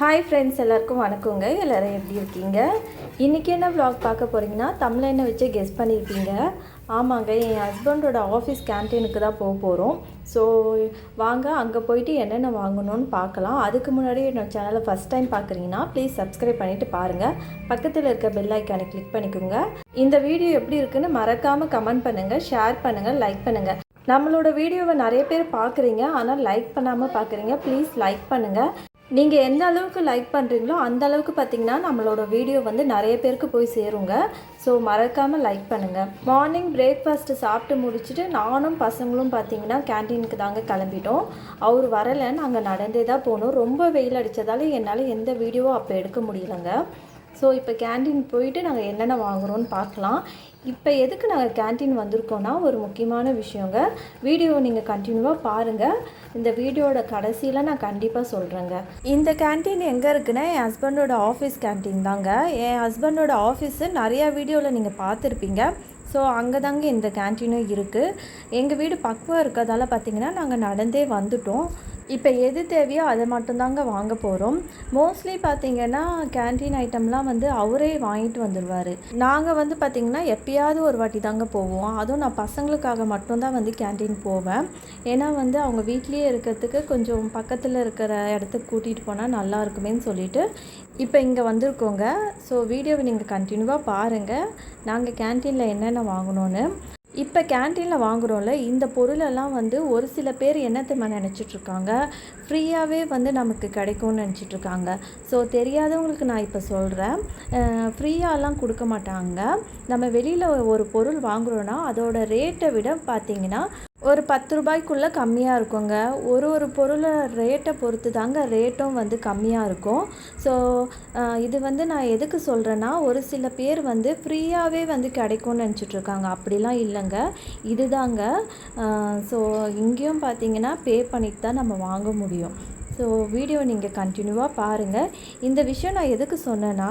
Hi friends எல்லாருக்கும் வணக்கங்க. எல்லோரும் எப்படி இருக்கீங்க? இன்றைக்கி என்ன வ்ளாக் பார்க்க போகிறீங்கன்னா தமிழ்ல வச்சு கெஸ் பண்ணியிருக்கீங்க ஆமாங்க என் ஹஸ்பண்டோட ஆஃபீஸ் கேன்டீனுக்கு தான் போக போகிறோம் ஸோ வாங்க அங்கே போயிட்டு என்னென்ன வாங்கணும்னு பார்க்கலாம். அதுக்கு முன்னாடி என்னோட சேனலை ஃபஸ்ட் டைம் பார்க்குறீங்கன்னா ப்ளீஸ் சப்ஸ்கிரைப் பண்ணிவிட்டு பாருங்கள் பக்கத்தில் இருக்க பெல் ஐக்கானை கிளிக் பண்ணிக்கோங்க. இந்த வீடியோ எப்படி இருக்குன்னு மறக்காமல் கமெண்ட் பண்ணுங்கள் ஷேர் பண்ணுங்கள் லைக் பண்ணுங்கள் நம்மளோட வீடியோவை நிறைய பேர் பார்க்குறீங்க. ஆனால் லைக் பண்ணாமல் பார்க்குறீங்க. ப்ளீஸ் லைக் பண்ணுங்கள் நீங்கள் எந்த அளவுக்கு லைக் பண்ணுறீங்களோ அந்த அளவுக்கு பார்த்தீங்கன்னா நம்மளோட வீடியோ வந்து நிறைய பேருக்கு போய் சேருங்க. ஸோ மறக்காமல் லைக் பண்ணுங்கள் மார்னிங் பிரேக்ஃபாஸ்ட்டு சாப்பிட்டு முடிச்சுட்டு நானும் பசங்களும் பார்த்தீங்கன்னா கேன்டீனுக்கு தாங்க கிளம்பிட்டோம். அவர் வரலை. நாங்கள் நடந்தே தான் போனோம். ரொம்ப வெயில் அடித்ததால என்னால் எந்த வீடியோவும் அப்போ எடுக்க முடியலங்க. ஸோ இப்போ கேன்டீன் போயிட்டு நாங்கள் என்னென்ன வாங்குறோம்னு பார்க்கலாம். இப்போ எதுக்கு நாங்கள் கேன்டீன் வந்திருக்கோன்னா ஒரு முக்கியமான விஷயங்க. வீடியோவை நீங்கள் கண்டினியூவாக பாருங்கள் இந்த வீடியோட கடைசியில் நான் கண்டிப்பாக சொல்கிறேங்க இந்த கேன்டீன் எங்கே இருக்குன்னா என் ஹஸ்பண்டோட ஆஃபீஸ் கேன்டீன் தாங்க. என் ஹஸ்பண்டோட ஆஃபீஸு நிறையா வீடியோவில் நீங்கள் பார்த்துருப்பீங்க. ஸோ அங்கே தாங்க இந்த கேன்டீனும் இருக்குது எங்கள் வீடு பக்குவம் இருக்கிறதால பார்த்தீங்கன்னா நாங்கள் நடந்தே வந்துட்டோம். இப்போ எது தேவையோ அதை மட்டும்தாங்க வாங்க போகிறோம் மோஸ்ட்லி பார்த்தீங்கன்னா கேன்டீன் ஐட்டம்லாம் வந்து அவரே வாங்கிட்டு வந்துடுவார் நாங்கள் வந்து பார்த்திங்கன்னா எப்பயாவது ஒரு வாட்டி தாங்க போவோம். அதுவும் நான் பசங்களுக்காக மட்டும்தான் வந்து கேன்டீன் போவேன். ஏன்னா வந்து அவங்க வீட்லேயே இருக்கிறதுக்கு கொஞ்சம் பக்கத்தில் இருக்கிற இடத்துக்கு கூட்டிகிட்டு போனால் நல்லா இருக்குமேன்னு சொல்லிட்டு இப்போ இங்கே வந்திருக்கோங்க. ஸோ வீடியோவை நீங்கள் கண்டினியூவாக பாருங்கள் நாங்கள் கேன்டீனில் என்னென்ன வாங்கணும்னு. இப்போ கேன்டீனில் வாங்குகிறோம்ல இந்த பொருளெல்லாம் வந்து ஒரு சில பேர் என்னத்தமா நினச்சிட்ருக்காங்க? ஃப்ரீயாகவே வந்து நமக்கு கிடைக்கும்னு நினச்சிட்ருக்காங்க. ஸோ தெரியாதவங்களுக்கு நான் இப்போ சொல்கிறேன் ஃப்ரீயாலாம் கொடுக்க மாட்டாங்க. நம்ம வெளியில் ஒரு பொருள் வாங்குகிறோன்னா அதோட ரேட்டை விட பார்த்தீங்கன்னா ஒரு பத்து ரூபாய்க்குள்ளே கம்மியாக இருக்குங்க. ஒரு ஒரு பொருளை ரேட்டை பொறுத்து தாங்க ரேட்டும் வந்து கம்மியாக இருக்கும். ஸோ இது வந்து நான் எதுக்கு சொல்கிறேன்னா ஒரு சில பேர் வந்து ஃப்ரீயாகவே வந்து கிடைக்கும்னு நினச்சிட்ருக்காங்க. அப்படிலாம் இல்லைங்க. இதுதாங்க. ஸோ இங்கேயும் பார்த்தீங்கன்னா பே பண்ணிட்டு தான் நம்ம வாங்க முடியும். ஸோ வீடியோ நீங்கள் கண்டினியூவாக பாருங்கள் இந்த விஷயம் நான் எதுக்கு சொன்னேன்னா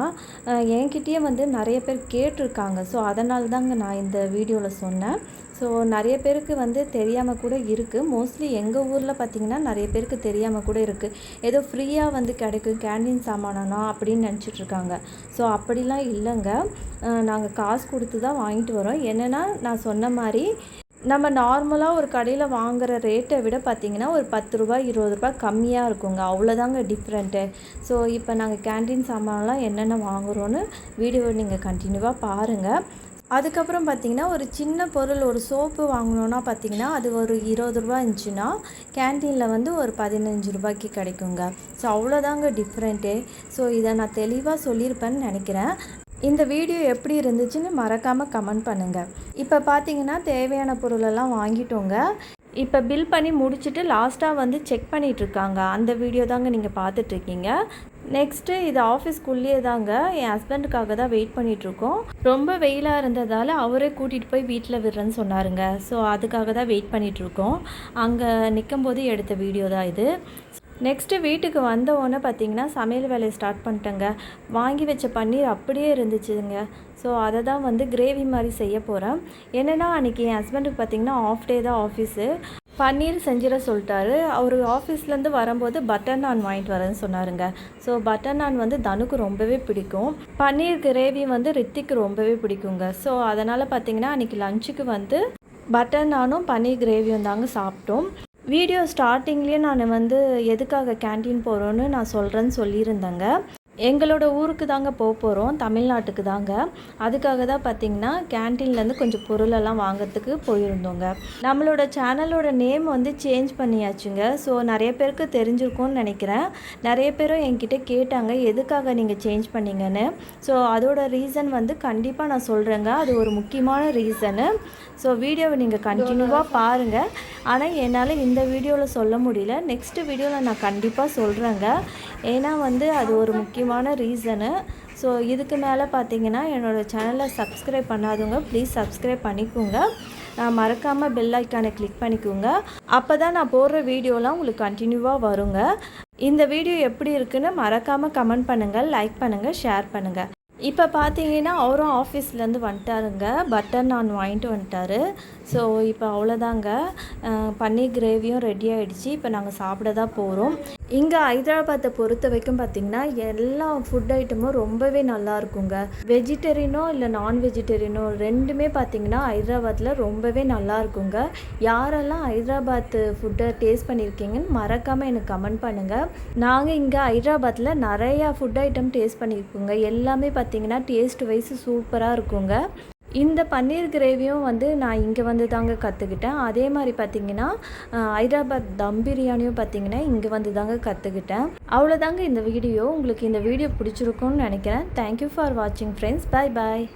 என்கிட்டயே வந்து நிறைய பேர் கேட்டிருக்காங்க. ஸோ அதனால தாங்க நான் இந்த வீடியோவில் சொன்னேன். ஸோ நிறைய பேருக்கு வந்து தெரியாமல் கூட இருக்குது மோஸ்ட்லி எங்கள் ஊரில் பார்த்திங்கன்னா நிறைய பேருக்கு தெரியாமல் கூட இருக்குது ஏதோ ஃப்ரீயாக வந்து கிடைக்கும் கேண்டீன் சாமானா அப்படின்னு நினச்சிட்டு இருக்காங்க. ஸோ அப்படிலாம் இல்லைங்க. நாங்கள் காசு கொடுத்து தான் வாங்கிட்டு வரோம். என்னென்னா நான் சொன்ன மாதிரி நம்ம நார்மலாக ஒரு கடையில் வாங்குகிற ரேட்டை விட பார்த்திங்கன்னா ஒரு பத்து ரூபாய் இருபது ரூபாய் கம்மியாக இருக்குங்க. அவ்வளோதாங்க டிஃப்ரெண்ட்டு ஸோ இப்போ நாங்கள் கேண்டீன் சாமான்லாம் என்னென்ன வாங்குகிறோன்னு வீடியோ நீங்கள் கண்டினியூவாக பாருங்கள் அதுக்கப்புறம் பார்த்தீங்கன்னா ஒரு சின்ன பொருள் ஒரு சோப்பு வாங்கினோன்னா பார்த்திங்கன்னா அது ஒரு இருபது ரூபா இருந்துச்சுன்னா கேன்டீனில் வந்து ஒரு பதினஞ்சு ரூபாய்க்கு கிடைக்குங்க. ஸோ அவ்வளோதாங்க டிஃப்ரெண்ட்டே ஸோ இதை நான் தெளிவாக சொல்லியிருப்பேன்னு நினைக்கிறேன். இந்த வீடியோ எப்படி இருந்துச்சுன்னு மறக்காமல் கமெண்ட் பண்ணுங்கள் இப்போ பார்த்தீங்கன்னா தேவையான பொருளெல்லாம் வாங்கிட்டோங்க. இப்போ பில் பண்ணி முடிச்சுட்டு லாஸ்ட்டாக வந்து செக் பண்ணிகிட்ருக்காங்க அந்த வீடியோ தாங்க நீங்கள் பார்த்துட்ருக்கீங்க நெக்ஸ்ட்டு இது ஆஃபீஸ்க்குள்ளேயே தாங்க என் ஹஸ்பண்டுக்காக தான் வெயிட் பண்ணிகிட்ருக்கோம் ரொம்ப வெயிலாக இருந்ததால் அவரே கூட்டிகிட்டு போய் வீட்டில் விடுறேன்னு சொன்னாருங்க. ஸோ அதுக்காக தான் வெயிட் பண்ணிகிட்ருக்கோம் அங்கே நிற்கும் போது எடுத்த வீடியோ தான் இது. நெக்ஸ்ட்டு வீட்டுக்கு வந்த உடனே பார்த்தீங்கன்னா சமையல் வேலையை ஸ்டார்ட் பண்ணிட்டேங்க. வாங்கி வச்ச பன்னீர் அப்படியே இருந்துச்சுங்க. ஸோ அதை தான் வந்து கிரேவி மாதிரி செய்ய போகிறேன் என்னென்னா அன்றைக்கி என் ஹஸ்பண்டுக்கு பார்த்தீங்கன்னா ஆஃப் டே தான் ஆஃபீஸு பன்னீர் செஞ்சிட சொல்லிட்டாரு. அவர் ஆஃபீஸ்லேருந்து வரும்போது பட்டர் நான் வாங்கிட்டு வரேன்னு சொன்னாருங்க. ஸோ பட்டர் நான் வந்து தனுக்கு ரொம்பவே பிடிக்கும். பன்னீர் கிரேவி வந்து ரித்திக்கு ரொம்பவே பிடிக்குங்க. ஸோ அதனால் பார்த்தீங்கன்னா அன்றைக்கி லஞ்சுக்கு வந்து பட்டர் நானும் பன்னீர் கிரேவியும் தாங்க சாப்பிட்டோம். வீடியோ ஸ்டார்டிங்லேயே நான் வந்து எதுக்காக கேன்டீன் போகிறோன்னு நான் சொல்கிறேன்னு சொல்லியிருந்தேங்க. எங்களோட ஊருக்கு தாங்க போக போகிறோம் தமிழ்நாட்டுக்கு தாங்க. அதுக்காக தான் பார்த்தீங்கன்னா கேன்டீன்லேருந்து கொஞ்சம் பொருளெல்லாம் வாங்குறதுக்கு போயிருந்தோங்க. நம்மளோட சேனலோட நேம் வந்து சேஞ்ச் பண்ணியாச்சுங்க. ஸோ நிறைய பேருக்கு தெரிஞ்சிருக்கும்னு நினைக்கிறேன். நிறைய பேரும் என்கிட்ட கேட்டாங்க எதுக்காக நீங்கள் சேஞ்ச் பண்ணீங்கன்னு? ஸோ அதோட ரீசன் வந்து கண்டிப்பாக நான் சொல்கிறேங்க அது ஒரு முக்கியமான ரீசனு ஸோ வீடியோவை நீங்கள் கண்டினியூவாக பாருங்கள் ஆனால் என்னால் இந்த வீடியோவில் சொல்ல முடியல. நெக்ஸ்ட் வீடியோவில் நான் கண்டிப்பாக சொல்கிறேங்க ஏன்னா வந்து அது ஒரு முக்கியமான ரீசனு ஸோ இதுக்கு மேலே பார்த்தீங்கன்னா என்னோடய சேனலை சப்ஸ்கிரைப் பண்ணாதவங்க ப்ளீஸ் சப்ஸ்கிரைப் பண்ணிக்கோங்க. நான் மறக்காமல் பெல் ஐக்கானை கிளிக் பண்ணிக்கோங்க. அப்போ தான் நான் போடுற வீடியோலாம் உங்களுக்கு கண்டினியூவாக வருங்க. இந்த வீடியோ எப்படி இருக்குன்னு மறக்காமல் கமெண்ட் பண்ணுங்கள் லைக் பண்ணுங்கள் ஷேர் பண்ணுங்கள் இப்போ பார்த்தீங்கன்னா அவரும் ஆஃபீஸ்லேருந்து வந்துட்டாருங்க. பட்டர் நான் வாங்கிட்டு வந்துட்டாரு. ஸோ இப்போ அவ்வளோதாங்க பன்னீர் கிரேவியும் ரெடி ஆயிடுச்சு. இப்போ நாங்கள் சாப்பிட தான் போகிறோம் இங்கே ஹைதராபாத்தை பொறுத்த வரைக்கும் பார்த்திங்கன்னா எல்லா ஃபுட் ஐட்டமும் ரொம்பவே நல்லா இருக்குங்க. வெஜிடேரியனோ இல்லை நான் வெஜிடேரியனோ ரெண்டுமே பார்த்திங்கன்னா ஹைதராபாத்தில் ரொம்பவே நல்லா இருக்குங்க. யாரெல்லாம் ஹைதராபாத் ஃபுட்டை டேஸ்ட் பண்ணியிருக்கீங்கன்னு மறக்காமல் எனக்கு கமெண்ட் பண்ணுங்கள் நாங்கள் இங்கே ஹைதராபாத்தில் நிறையா ஃபுட் ஐட்டம் டேஸ்ட் பண்ணியிருக்கோங்க எல்லாமே பார்த்திங்கன்னா டேஸ்ட் வைஸ் சூப்பராக இருக்குங்க. இந்த பன்னீர் கிரேவியும் வந்து நான் இங்கே வந்து தாங்க கற்றுக்கிட்டேன் அதே மாதிரி பார்த்தீங்கன்னா ஹைதராபாத் தம் பிரியாணியும் பார்த்தீங்கன்னா இங்கே வந்து தாங்க கற்றுக்கிட்டேன் அவ்வளோதாங்க இந்த வீடியோ. உங்களுக்கு இந்த வீடியோ பிடிச்சிருக்கும்னு நினைக்கிறேன். தேங்க்யூ ஃபார் வாட்சிங் ஃப்ரெண்ட்ஸ் பை பாய்